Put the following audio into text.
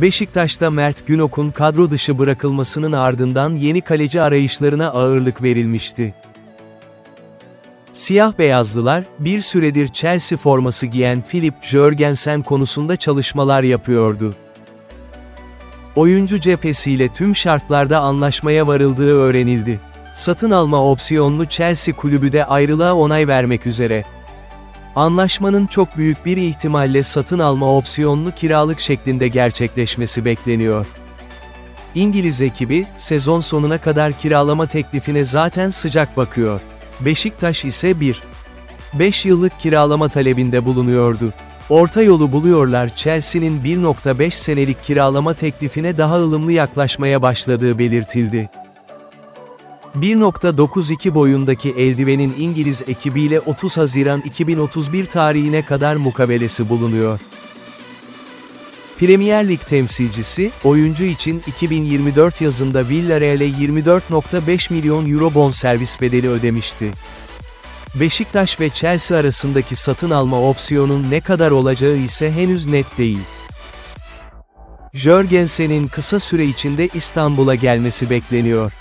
Beşiktaş'ta Mert Günok'un kadro dışı bırakılmasının ardından yeni kaleci arayışlarına ağırlık verilmişti. Siyah beyazlılar, bir süredir Chelsea forması giyen Philip Jörgensen konusunda çalışmalar yapıyordu. Oyuncu cephesiyle tüm şartlarda anlaşmaya varıldığı öğrenildi. Satın alma opsiyonlu Chelsea kulübü de ayrılığa onay vermek üzere. Anlaşmanın çok büyük bir ihtimalle satın alma opsiyonlu kiralık şeklinde gerçekleşmesi bekleniyor. İngiliz ekibi, sezon sonuna kadar kiralama teklifine zaten sıcak bakıyor. Beşiktaş ise 1. 5 yıllık kiralama talebinde bulunuyordu. Orta yolu buluyorlar Chelsea'nin 1.5 senelik kiralama teklifine daha ılımlı yaklaşmaya başladığı belirtildi. 1.92 boyundaki eldivenin İngiliz ekibiyle 30 Haziran 2031 tarihine kadar mukabelesi bulunuyor. Premier Lig temsilcisi, oyuncu için 2024 yazında Villarreal'e 24.5 milyon euro bonservis bedeli ödemişti. Beşiktaş ve Chelsea arasındaki satın alma opsiyonun ne kadar olacağı ise henüz net değil. Jörgensen'in kısa süre içinde İstanbul'a gelmesi bekleniyor.